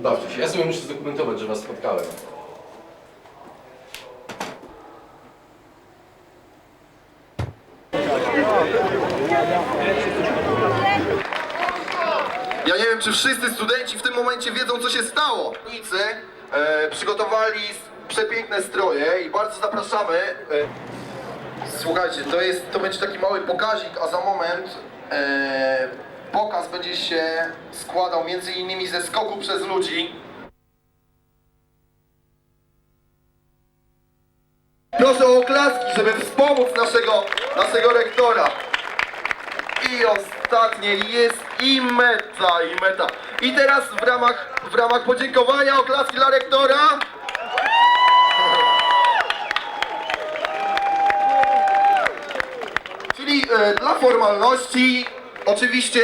bawcie się. Ja sobie muszę zdokumentować, że was spotkałem. Ja nie wiem, czy wszyscy studenci w tym momencie wiedzą, co się stało. Nicy e, przygotowali przepiękne stroje i bardzo zapraszamy. E, słuchajcie, to, jest, to będzie taki mały pokazik, a za moment e, pokaz będzie się składał między innymi ze skoku przez ludzi. Proszę o oklaski, żeby wspomóc naszego, naszego rektora. I ostatnie jest i meta, i meta. I teraz w ramach, w ramach podziękowania oklaski dla rektora. Czyli e, dla formalności, oczywiście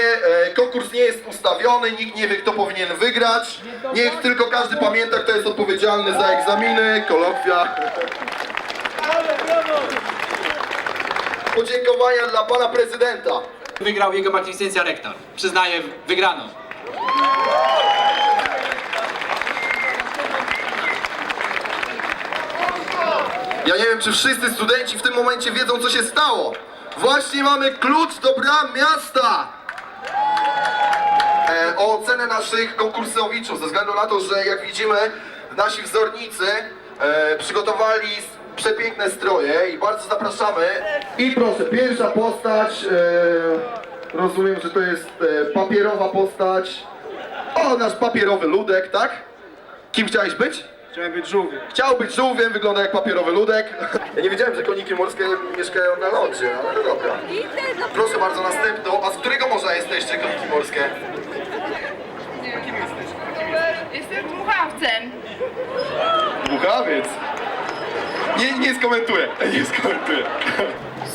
e, konkurs nie jest ustawiony, nikt nie wie kto powinien wygrać. Niech tylko każdy pamięta kto jest odpowiedzialny za egzaminy, kolokwia. Podziękowania dla pana prezydenta. Wygrał jego magnificencja rektor. Przyznaję wygraną. Ja nie wiem, czy wszyscy studenci w tym momencie wiedzą, co się stało. Właśnie mamy klucz do bram miasta. E, o ocenę naszych konkursowiczów, ze względu na to, że jak widzimy, nasi wzornicy e, przygotowali przepiękne stroje i bardzo zapraszamy. I proszę, pierwsza postać, e, rozumiem, że to jest e, papierowa postać. O, nasz papierowy ludek, tak? Kim chciałeś być? Chciałem być żółwiem. Chciał być żółwiem, wygląda jak papierowy ludek. Ja nie wiedziałem, że koniki morskie mieszkają na lądzie, ale to dobra. Proszę bardzo, następną. A z którego morza jesteście, koniki morskie? Jestem dmuchawcem. Buchawiec. Nie, nie skomentuję, nie skomentuję.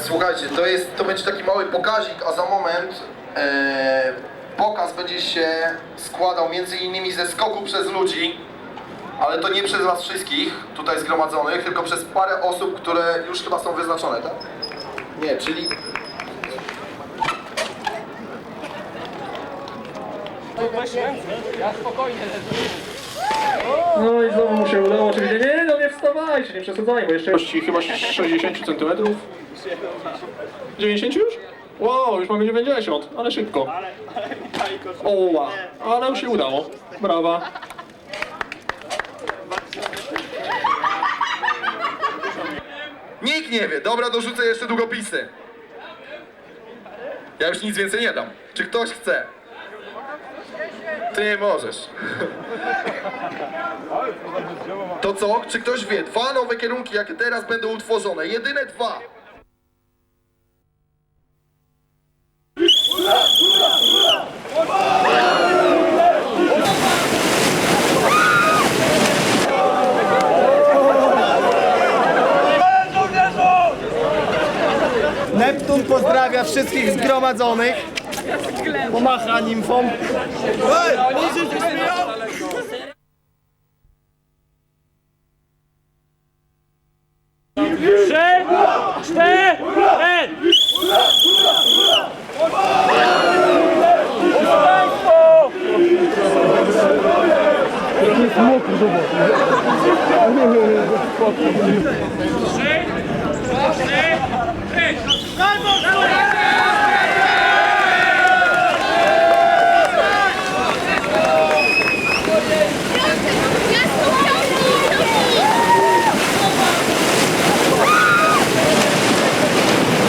Słuchajcie, to, jest, to będzie taki mały pokazik, a za moment e, pokaz będzie się składał między innymi ze skoku przez ludzi, ale to nie przez was wszystkich tutaj zgromadzonych, tylko przez parę osób, które już chyba są wyznaczone, tak? Nie, czyli No i znowu mu się udało oczywiście. Nie, no nie wstawajcie, nie przesadzaj, bo jeszcze... chyba 60 cm. 90 już? Wow, już mamy 90, ale szybko. Oła, ale już się udało. Brawa. Nikt nie wie. Dobra, dorzucę jeszcze długopisy. Ja już nic więcej nie dam. Czy ktoś chce? Ty nie możesz. To co? Czy ktoś wie? Dwa nowe kierunki, jakie teraz będą utworzone. Jedyne dwa. Neptun pozdrawia wszystkich zgromadzonych. Pomacha nimfom.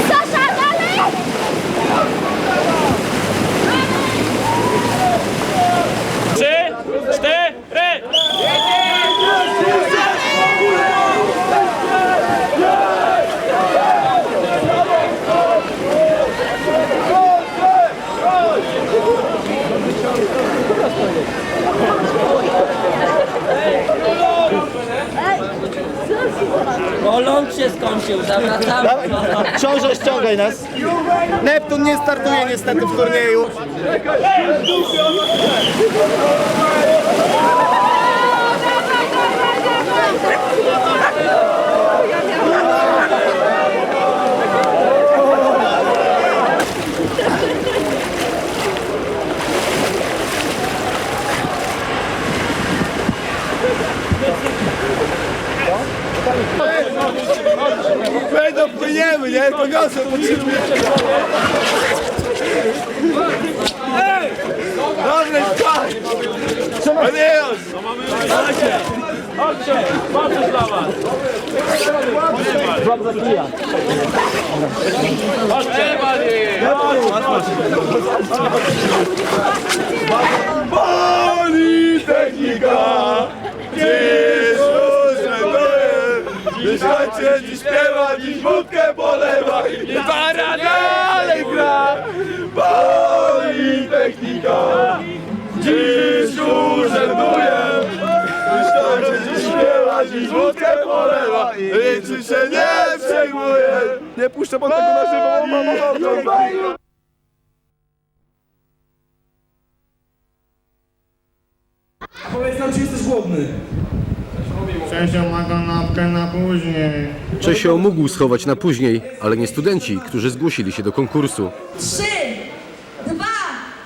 Sasza, dalej! Trzy, cztery! No ląd się skończył, zawracamy. Książę, ściągaj nas. Neptun nie startuje niestety w turnieju. Będą płyniemy, nie? To wiosę potrzebujemy. Ej! Dobre, tak! Adios! Politechnika! Dziś urzęduje! Mieszkańcie dziś śpiewa, dziś polewa i para dalej gra! Politechnika! Dziś urzęduje! Mieszkańcie dziś śpiewa, dziś wódkę polewa i czy się nie przejmuje! Nie puszczę pod tego na żywo, bo mam ochotę! Czesio ma kanapkę na później. Czesio mógł schować na później, ale nie studenci, którzy zgłosili się do konkursu. Trzy, dwa,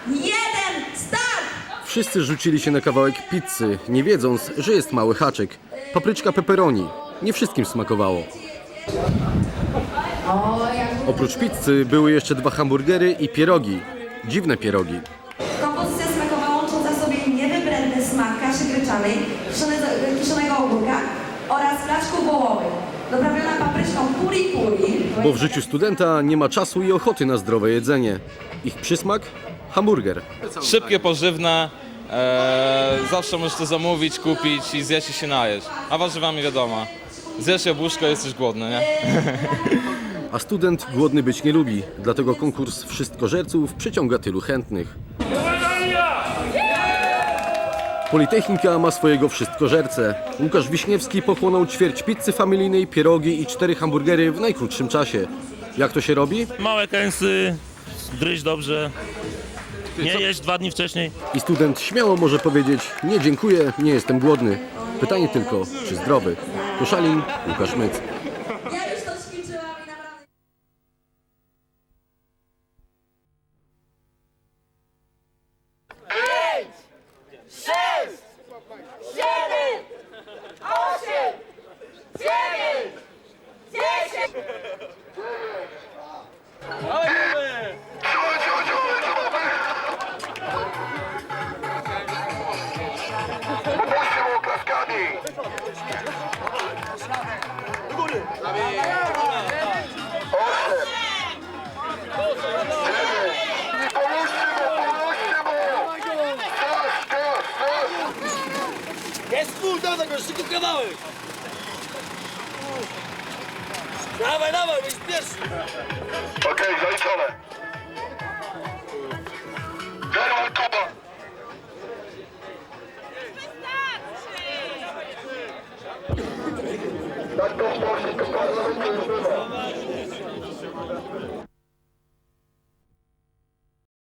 jeden, start! Wszyscy rzucili się na kawałek pizzy, nie wiedząc, że jest mały haczyk. Papryczka pepperoni. Nie wszystkim smakowało. Oprócz pizzy były jeszcze dwa hamburgery i pierogi. Dziwne pierogi. Oraz placzków wołowych, doprawiona papryczką puri puri. Bo w życiu studenta nie ma czasu i ochoty na zdrowe jedzenie. Ich przysmak? Hamburger. szybkie, pożywne. E, zawsze możesz to zamówić, kupić i zjeść i się najeść. A warzywami wiadomo. Zjesz jabłuszko, jesteś głodny, nie? A student głodny być nie lubi, dlatego konkurs wszystkożerców przyciąga tylu chętnych. Politechnika ma swojego wszystkożercę. Łukasz Wiśniewski pochłonął ćwierć pizzy familijnej, pierogi i cztery hamburgery w najkrótszym czasie. Jak to się robi? Małe kęsy, gryź dobrze. Nie jeść dwa dni wcześniej. I student śmiało może powiedzieć: Nie dziękuję, nie jestem głodny. Pytanie tylko, czy zdrowy? Koszalin, Łukasz Myc. Jest full, do tego, jeszcze tylko kawałek! Dawaj, dawaj, byś pierwszy! Okej, zaliczone.